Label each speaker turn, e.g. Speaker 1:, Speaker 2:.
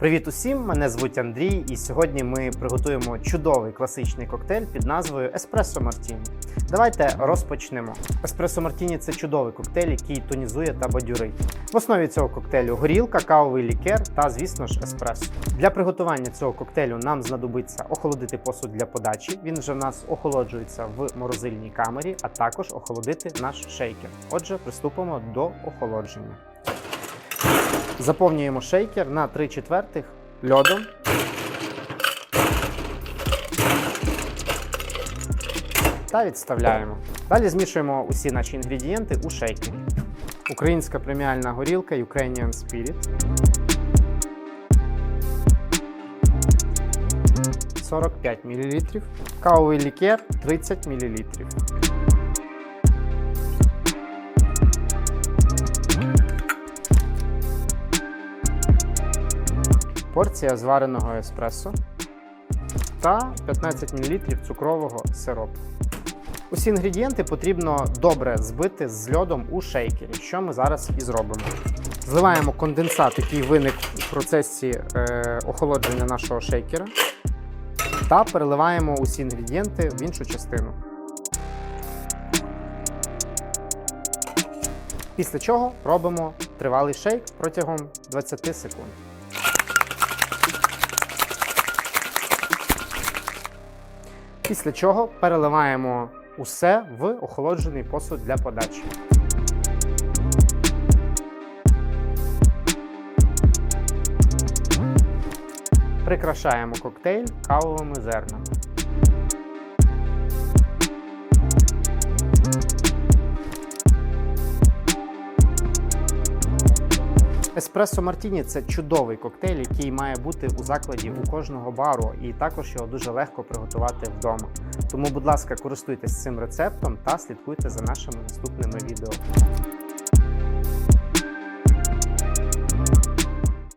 Speaker 1: Привіт усім! Мене звуть Андрій, і сьогодні ми приготуємо чудовий класичний коктейль під назвою Еспресо Мартіні. Давайте розпочнемо. Еспресо Мартіні це чудовий коктейль, який тонізує та бадюрить. В основі цього коктейлю горілка, кавовий лікер та, звісно ж, еспресо. Для приготування цього коктейлю нам знадобиться охолодити посуд для подачі. Він вже в нас охолоджується в морозильній камері, а також охолодити наш шейкер. Отже, приступимо до охолодження. Заповнюємо шейкер на 3 четвертих льодом. Та відставляємо. Далі змішуємо усі наші інгредієнти у шейкері. Українська преміальна горілка Ukrainian Spirit. 45 мл. Кавовий лікер 30 мл. Порція звареного еспресо та 15 мл цукрового сиропу. Усі інгредієнти потрібно добре збити з льодом у шейкері, що ми зараз і зробимо. Зливаємо конденсат, який виник в процесі е, охолодження нашого шейкера, та переливаємо усі інгредієнти в іншу частину. Після чого робимо тривалий шейк протягом 20 секунд. Після чого переливаємо усе в охолоджений посуд для подачі. Прикрашаємо коктейль кавовими зернами. Еспресо Мартіні це чудовий коктейль, який має бути у закладі у кожного бару, і також його дуже легко приготувати вдома. Тому, будь ласка, користуйтесь цим рецептом та слідкуйте за нашими наступними відео.